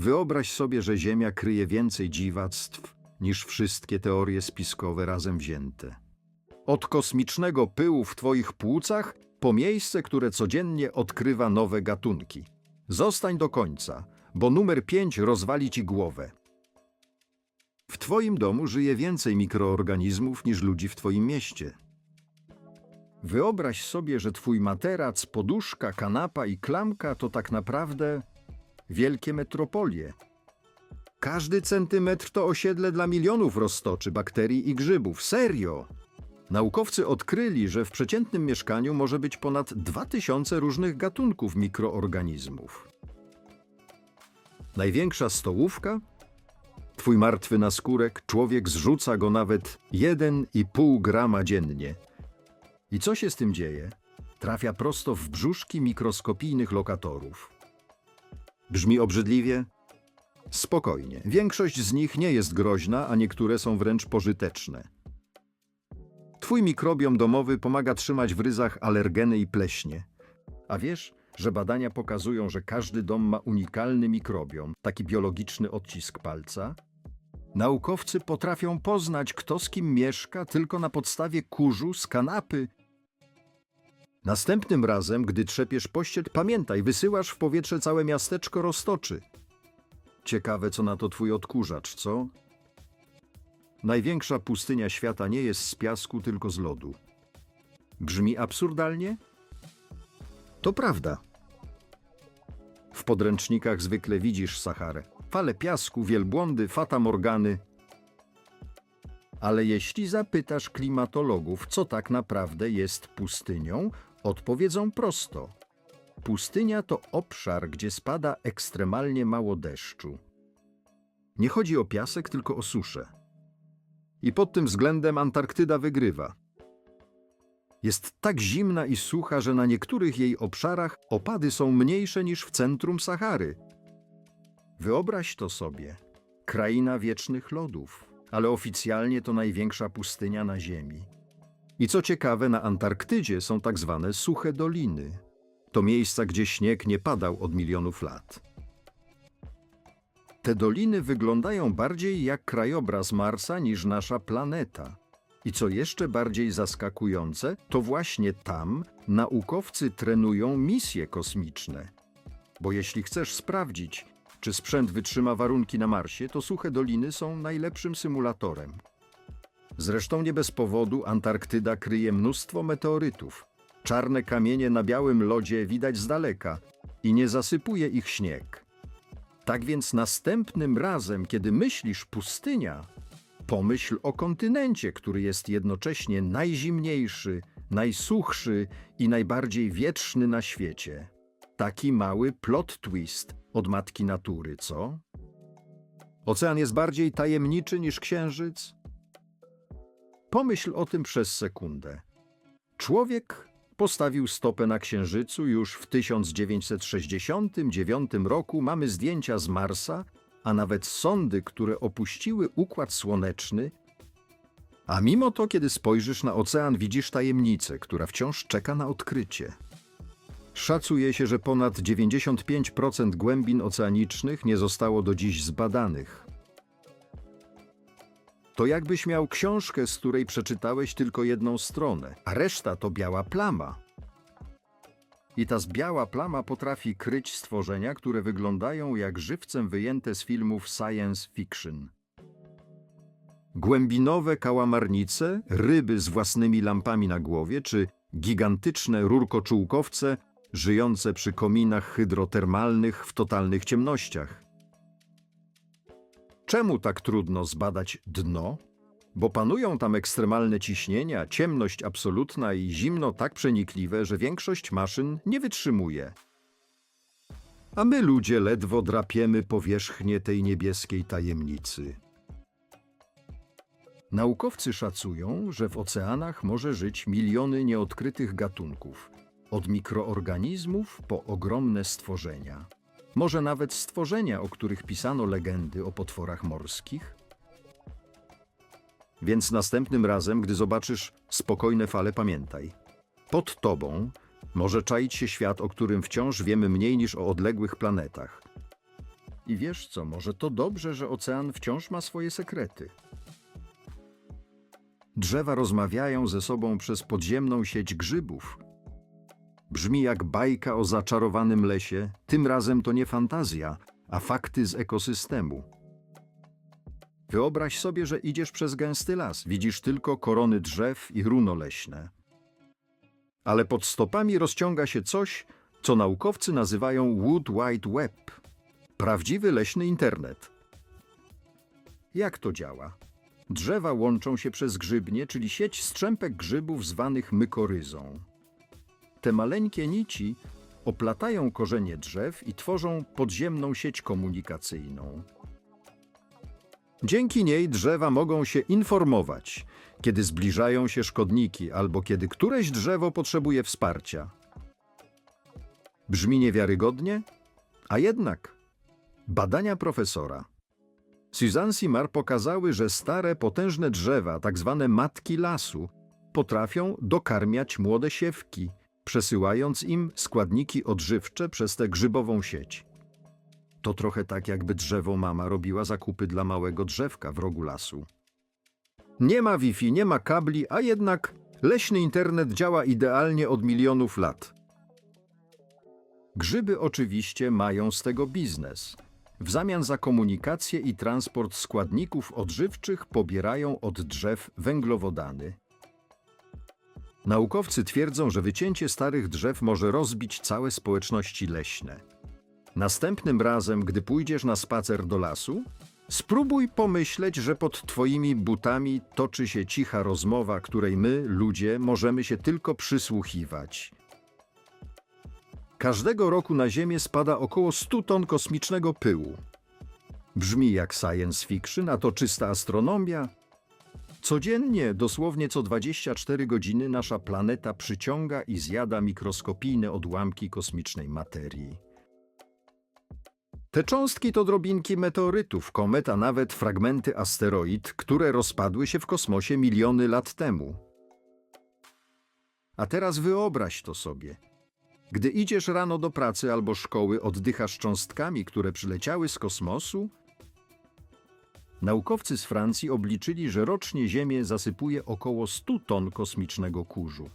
Wyobraź sobie, że Ziemia kryje więcej dziwactw niż wszystkie teorie spiskowe razem wzięte. Od kosmicznego pyłu w twoich płucach po miejsce, które codziennie odkrywa nowe gatunki. Zostań do końca, bo numer 5 rozwali ci głowę. W twoim domu żyje więcej mikroorganizmów niż ludzi w twoim mieście. Wyobraź sobie, że twój materac, poduszka, kanapa i klamka to tak naprawdę wielkie metropolie. Każdy centymetr to osiedle dla milionów roztoczy, bakterii i grzybów. Serio! Naukowcy odkryli, że w przeciętnym mieszkaniu może być ponad 2000 różnych gatunków mikroorganizmów. Największa stołówka? Twój martwy naskórek, człowiek zrzuca go nawet 1,5 grama dziennie. I co się z tym dzieje? Trafia prosto w brzuszki mikroskopijnych lokatorów. Brzmi obrzydliwie? Spokojnie. Większość z nich nie jest groźna, a niektóre są wręcz pożyteczne. Twój mikrobiom domowy pomaga trzymać w ryzach alergeny i pleśnie. A wiesz, że badania pokazują, że każdy dom ma unikalny mikrobiom, taki biologiczny odcisk palca? Naukowcy potrafią poznać, kto z kim mieszka tylko na podstawie kurzu z kanapy. Następnym razem, gdy trzepiesz pościel, pamiętaj, wysyłasz w powietrze całe miasteczko roztoczy. Ciekawe, co na to twój odkurzacz, co? Największa pustynia świata nie jest z piasku, tylko z lodu. Brzmi absurdalnie? To prawda. W podręcznikach zwykle widzisz Saharę. Fale piasku, wielbłądy, fata morgany. Ale jeśli zapytasz klimatologów, co tak naprawdę jest pustynią, odpowiedzą prosto. Pustynia to obszar, gdzie spada ekstremalnie mało deszczu. Nie chodzi o piasek, tylko o suszę. I pod tym względem Antarktyda wygrywa. Jest tak zimna i sucha, że na niektórych jej obszarach opady są mniejsze niż w centrum Sahary. Wyobraź to sobie. Kraina wiecznych lodów, ale oficjalnie to największa pustynia na Ziemi. I co ciekawe, na Antarktydzie są tak zwane suche doliny. To miejsca, gdzie śnieg nie padał od milionów lat. Te doliny wyglądają bardziej jak krajobraz Marsa niż nasza planeta. I co jeszcze bardziej zaskakujące, to właśnie tam naukowcy trenują misje kosmiczne. Bo jeśli chcesz sprawdzić, czy sprzęt wytrzyma warunki na Marsie, to suche doliny są najlepszym symulatorem. Zresztą nie bez powodu Antarktyda kryje mnóstwo meteorytów. Czarne kamienie na białym lodzie widać z daleka i nie zasypuje ich śnieg. Tak więc następnym razem, kiedy myślisz pustynia, pomyśl o kontynencie, który jest jednocześnie najzimniejszy, najsuchszy i najbardziej wietrzny na świecie. Taki mały plot twist od matki natury, co? Ocean jest bardziej tajemniczy niż księżyc? Pomyśl o tym przez sekundę. Człowiek postawił stopę na Księżycu już w 1969 roku. Mamy zdjęcia z Marsa, a nawet sondy, które opuściły Układ Słoneczny. A mimo to, kiedy spojrzysz na ocean, widzisz tajemnicę, która wciąż czeka na odkrycie. Szacuje się, że ponad 95% głębin oceanicznych nie zostało do dziś zbadanych. To jakbyś miał książkę, z której przeczytałeś tylko jedną stronę, a reszta to biała plama. I ta biała plama potrafi kryć stworzenia, które wyglądają jak żywcem wyjęte z filmów science fiction. Głębinowe kałamarnice, ryby z własnymi lampami na głowie, czy gigantyczne rurkoczułkowce żyjące przy kominach hydrotermalnych w totalnych ciemnościach. Czemu tak trudno zbadać dno? Bo panują tam ekstremalne ciśnienia, ciemność absolutna i zimno tak przenikliwe, że większość maszyn nie wytrzymuje. A my ludzie ledwo drapiemy powierzchnię tej niebieskiej tajemnicy. Naukowcy szacują, że w oceanach może żyć miliony nieodkrytych gatunków, od mikroorganizmów po ogromne stworzenia. Może nawet stworzenia, o których pisano legendy o potworach morskich? Więc następnym razem, gdy zobaczysz spokojne fale, pamiętaj. Pod tobą może czaić się świat, o którym wciąż wiemy mniej niż o odległych planetach. I wiesz co, może to dobrze, że ocean wciąż ma swoje sekrety. Drzewa rozmawiają ze sobą przez podziemną sieć grzybów. Brzmi jak bajka o zaczarowanym lesie, tym razem to nie fantazja, a fakty z ekosystemu. Wyobraź sobie, że idziesz przez gęsty las, widzisz tylko korony drzew i runo leśne. Ale pod stopami rozciąga się coś, co naukowcy nazywają Wood Wide Web prawdziwy leśny internet. Jak to działa? Drzewa łączą się przez grzybnie, czyli sieć strzępek grzybów zwanych mykoryzą. Te maleńkie nici oplatają korzenie drzew i tworzą podziemną sieć komunikacyjną. Dzięki niej drzewa mogą się informować, kiedy zbliżają się szkodniki albo kiedy któreś drzewo potrzebuje wsparcia. Brzmi niewiarygodnie? A jednak badania profesora Suzanne Simard pokazały, że stare, potężne drzewa, tak zwane matki lasu, potrafią dokarmiać młode siewki, przesyłając im składniki odżywcze przez tę grzybową sieć. To trochę tak, jakby drzewo mama robiła zakupy dla małego drzewka w rogu lasu. Nie ma Wi-Fi, nie ma kabli, a jednak leśny internet działa idealnie od milionów lat. Grzyby oczywiście mają z tego biznes. W zamian za komunikację i transport składników odżywczych pobierają od drzew węglowodany. Naukowcy twierdzą, że wycięcie starych drzew może rozbić całe społeczności leśne. Następnym razem, gdy pójdziesz na spacer do lasu, spróbuj pomyśleć, że pod twoimi butami toczy się cicha rozmowa, której my, ludzie, możemy się tylko przysłuchiwać. Każdego roku na Ziemię spada około 100 ton kosmicznego pyłu. Brzmi jak science fiction, a to czysta astronomia. Codziennie, dosłownie co 24 godziny, nasza planeta przyciąga i zjada mikroskopijne odłamki kosmicznej materii. Te cząstki to drobinki meteorytów, komet, a nawet fragmenty asteroid, które rozpadły się w kosmosie miliony lat temu. A teraz wyobraź to sobie. Gdy idziesz rano do pracy albo szkoły, oddychasz cząstkami, które przyleciały z kosmosu? Naukowcy z Francji obliczyli, że rocznie Ziemię zasypuje około 100 ton kosmicznego kurzu.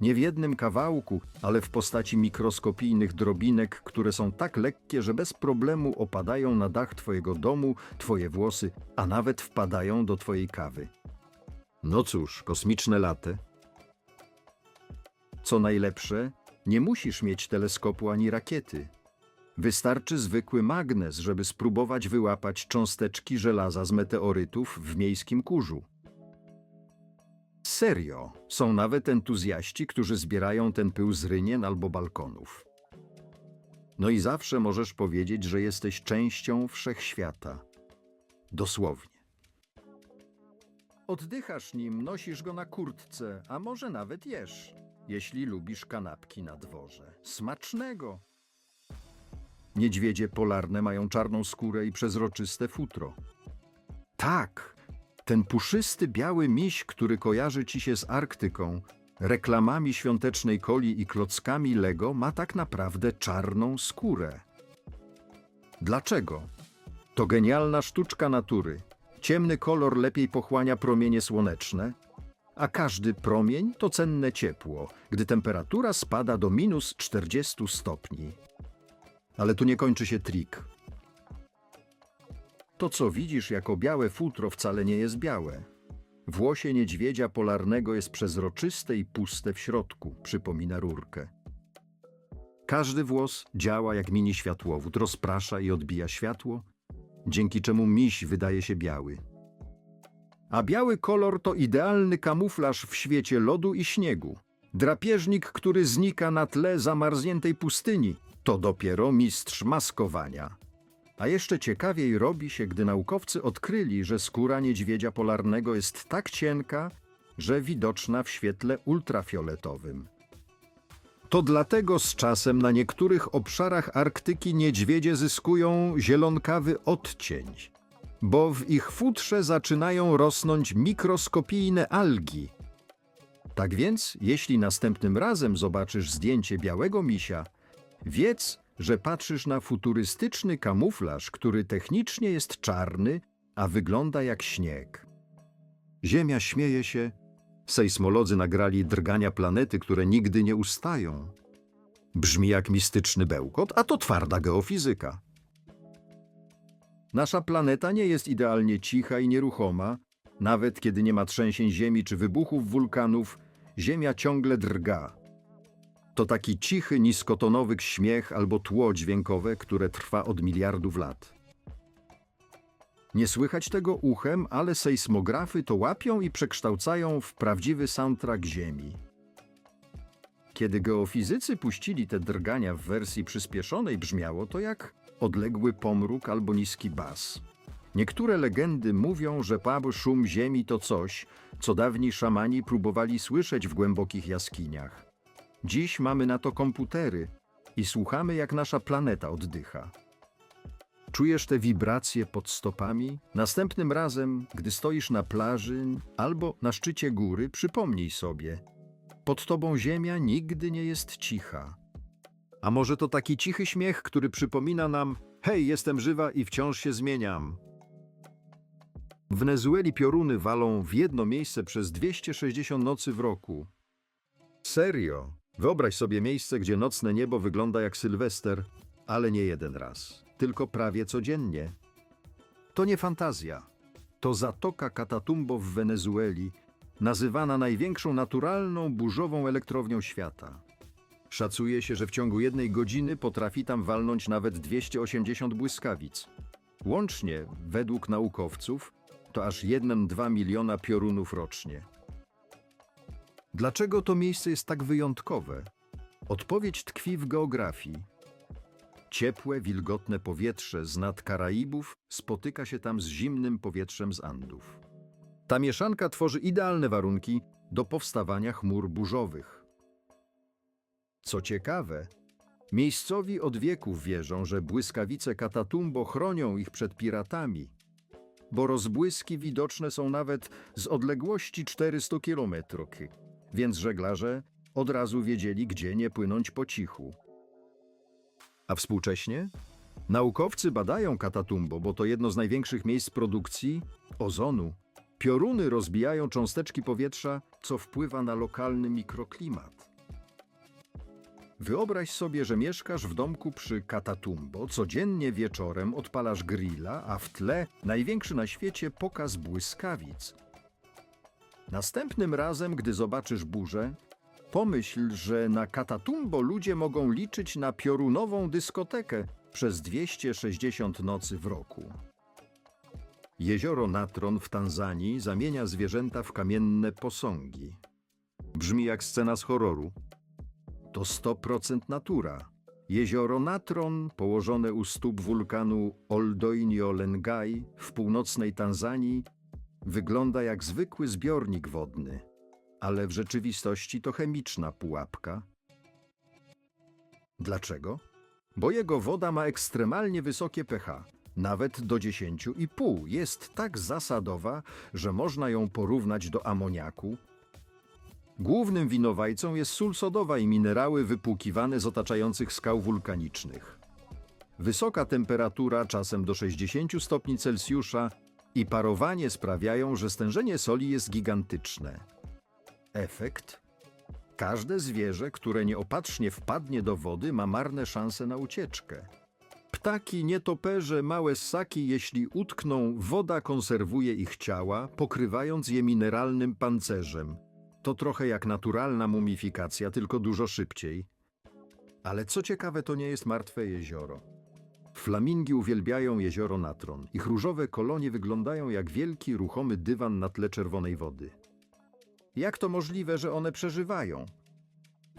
Nie w jednym kawałku, ale w postaci mikroskopijnych drobinek, które są tak lekkie, że bez problemu opadają na dach Twojego domu, Twoje włosy, a nawet wpadają do Twojej kawy. No cóż, kosmiczne latte. Co najlepsze, nie musisz mieć teleskopu ani rakiety. Wystarczy zwykły magnes, żeby spróbować wyłapać cząsteczki żelaza z meteorytów w miejskim kurzu. Serio, są nawet entuzjaści, którzy zbierają ten pył z rynien albo balkonów. No i zawsze możesz powiedzieć, że jesteś częścią wszechświata. Dosłownie. Oddychasz nim, nosisz go na kurtce, a może nawet jesz, jeśli lubisz kanapki na dworze. Smacznego! Niedźwiedzie polarne mają czarną skórę i przezroczyste futro. Tak, ten puszysty biały miś, który kojarzy ci się z Arktyką, reklamami świątecznej coli i klockami Lego, ma tak naprawdę czarną skórę. Dlaczego? To genialna sztuczka natury. Ciemny kolor lepiej pochłania promienie słoneczne, a każdy promień to cenne ciepło, gdy temperatura spada do minus 40 stopni. Ale tu nie kończy się trik. To, co widzisz jako białe futro, wcale nie jest białe. Włosie niedźwiedzia polarnego jest przezroczyste i puste w środku, przypomina rurkę. Każdy włos działa jak mini światłowód, rozprasza i odbija światło, dzięki czemu miś wydaje się biały. A biały kolor to idealny kamuflaż w świecie lodu i śniegu. Drapieżnik, który znika na tle zamarzniętej pustyni, to dopiero mistrz maskowania. A jeszcze ciekawiej robi się, gdy naukowcy odkryli, że skóra niedźwiedzia polarnego jest tak cienka, że widoczna w świetle ultrafioletowym. To dlatego z czasem na niektórych obszarach Arktyki niedźwiedzie zyskują zielonkawy odcień, bo w ich futrze zaczynają rosnąć mikroskopijne algi. Tak więc, jeśli następnym razem zobaczysz zdjęcie białego misia, wiedz, że patrzysz na futurystyczny kamuflaż, który technicznie jest czarny, a wygląda jak śnieg. Ziemia śmieje się. Sejsmolodzy nagrali drgania planety, które nigdy nie ustają. Brzmi jak mistyczny bełkot, a to twarda geofizyka. Nasza planeta nie jest idealnie cicha i nieruchoma. Nawet kiedy nie ma trzęsień ziemi czy wybuchów wulkanów, Ziemia ciągle drga. To taki cichy, niskotonowy śmiech albo tło dźwiękowe, które trwa od miliardów lat. Nie słychać tego uchem, ale sejsmografy to łapią i przekształcają w prawdziwy soundtrack Ziemi. Kiedy geofizycy puścili te drgania w wersji przyspieszonej, brzmiało to jak odległy pomruk albo niski bas. Niektóre legendy mówią, że pab szum ziemi to coś, co dawni szamani próbowali słyszeć w głębokich jaskiniach. Dziś mamy na to komputery i słuchamy, jak nasza planeta oddycha. Czujesz te wibracje pod stopami? Następnym razem, gdy stoisz na plaży albo na szczycie góry, przypomnij sobie: pod tobą ziemia nigdy nie jest cicha. A może to taki cichy śmiech, który przypomina nam: hej, jestem żywa i wciąż się zmieniam. W Wenezueli pioruny walą w jedno miejsce przez 260 nocy w roku. Serio? Wyobraź sobie miejsce, gdzie nocne niebo wygląda jak Sylwester, ale nie jeden raz, tylko prawie codziennie. To nie fantazja. To zatoka Catatumbo w Wenezueli, nazywana największą naturalną burzową elektrownią świata. Szacuje się, że w ciągu jednej godziny potrafi tam walnąć nawet 280 błyskawic. Łącznie, według naukowców, to aż 1-2 miliona piorunów rocznie. Dlaczego to miejsce jest tak wyjątkowe? Odpowiedź tkwi w geografii. Ciepłe, wilgotne powietrze z nad Karaibów spotyka się tam z zimnym powietrzem z Andów. Ta mieszanka tworzy idealne warunki do powstawania chmur burzowych. Co ciekawe, miejscowi od wieków wierzą, że błyskawice Catatumbo chronią ich przed piratami, bo rozbłyski widoczne są nawet z odległości 400 km, więc żeglarze od razu wiedzieli, gdzie nie płynąć po cichu. A współcześnie? Naukowcy badają Catatumbo, bo to jedno z największych miejsc produkcji ozonu. Pioruny rozbijają cząsteczki powietrza, co wpływa na lokalny mikroklimat. Wyobraź sobie, że mieszkasz w domku przy Catatumbo, codziennie wieczorem odpalasz grilla, a w tle największy na świecie pokaz błyskawic. Następnym razem, gdy zobaczysz burzę, pomyśl, że na Catatumbo ludzie mogą liczyć na piorunową dyskotekę przez 260 nocy w roku. Jezioro Natron w Tanzanii zamienia zwierzęta w kamienne posągi. Brzmi jak scena z horroru. To 100% natura. Jezioro Natron, położone u stóp wulkanu Oldoinio Lengai w północnej Tanzanii, wygląda jak zwykły zbiornik wodny, ale w rzeczywistości to chemiczna pułapka. Dlaczego? Bo jego woda ma ekstremalnie wysokie pH, nawet do 10,5. Jest tak zasadowa, że można ją porównać do amoniaku, Głównym winowajcą jest sól sodowa i minerały wypłukiwane z otaczających skał wulkanicznych. Wysoka temperatura, czasem do 60 stopni Celsjusza, i parowanie sprawiają, że stężenie soli jest gigantyczne. Efekt? Każde zwierzę, które nieopatrznie wpadnie do wody, ma marne szanse na ucieczkę. Ptaki, nietoperze, małe ssaki, jeśli utkną, woda konserwuje ich ciała, pokrywając je mineralnym pancerzem – to trochę jak naturalna mumifikacja, tylko dużo szybciej. Ale co ciekawe, to nie jest martwe jezioro. Flamingi uwielbiają jezioro Natron. Ich różowe kolonie wyglądają jak wielki, ruchomy dywan na tle czerwonej wody. Jak to możliwe, że one przeżywają?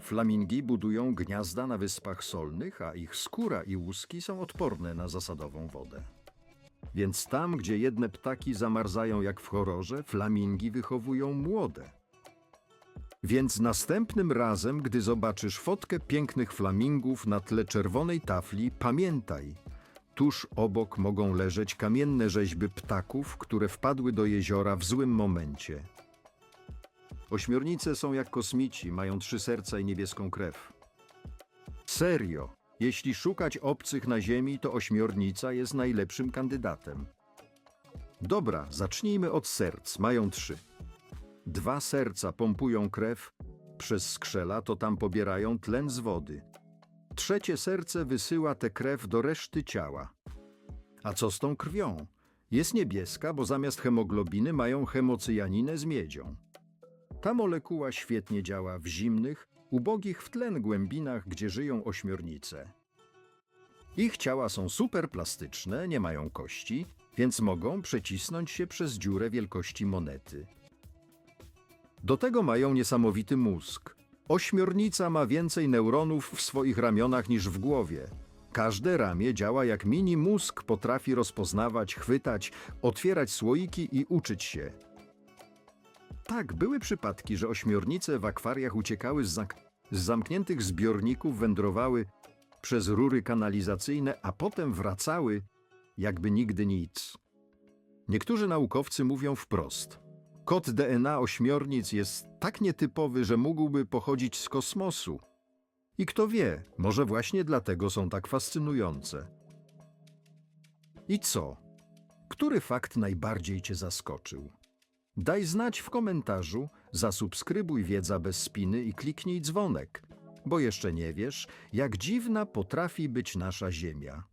Flamingi budują gniazda na wyspach solnych, a ich skóra i łuski są odporne na zasadową wodę. Więc tam, gdzie jedne ptaki zamarzają jak w horrorze, flamingi wychowują młode. Więc następnym razem, gdy zobaczysz fotkę pięknych flamingów na tle czerwonej tafli, pamiętaj, tuż obok mogą leżeć kamienne rzeźby ptaków, które wpadły do jeziora w złym momencie. Ośmiornice są jak kosmici, mają trzy serca i niebieską krew. Serio, Jeśli szukać obcych na Ziemi, to ośmiornica jest najlepszym kandydatem. Dobra, zacznijmy od serc. Mają trzy. Dwa serca pompują krew przez skrzela, to tam pobierają tlen z wody. Trzecie serce wysyła tę krew do reszty ciała. A co z tą krwią? Jest niebieska, bo zamiast hemoglobiny mają hemocyjaninę z miedzią. Ta molekuła świetnie działa w zimnych, ubogich w tlen głębinach, gdzie żyją ośmiornice. Ich ciała są superplastyczne, nie mają kości, więc mogą przecisnąć się przez dziurę wielkości monety. Do tego mają niesamowity mózg. Ośmiornica ma więcej neuronów w swoich ramionach niż w głowie. Każde ramię działa jak mini mózg, potrafi rozpoznawać, chwytać, otwierać słoiki i uczyć się. Tak, były przypadki, że ośmiornice w akwariach uciekały z, z zamkniętych zbiorników, wędrowały przez rury kanalizacyjne, a potem wracały, jakby nigdy nic. Niektórzy naukowcy mówią wprost: kod DNA ośmiornic jest tak nietypowy, że mógłby pochodzić z kosmosu. I kto wie, może właśnie dlatego są tak fascynujące. I co? Który fakt najbardziej Cię zaskoczył? Daj znać w komentarzu, zasubskrybuj Wiedza bez spiny i kliknij dzwonek, bo jeszcze nie wiesz, jak dziwna potrafi być nasza Ziemia.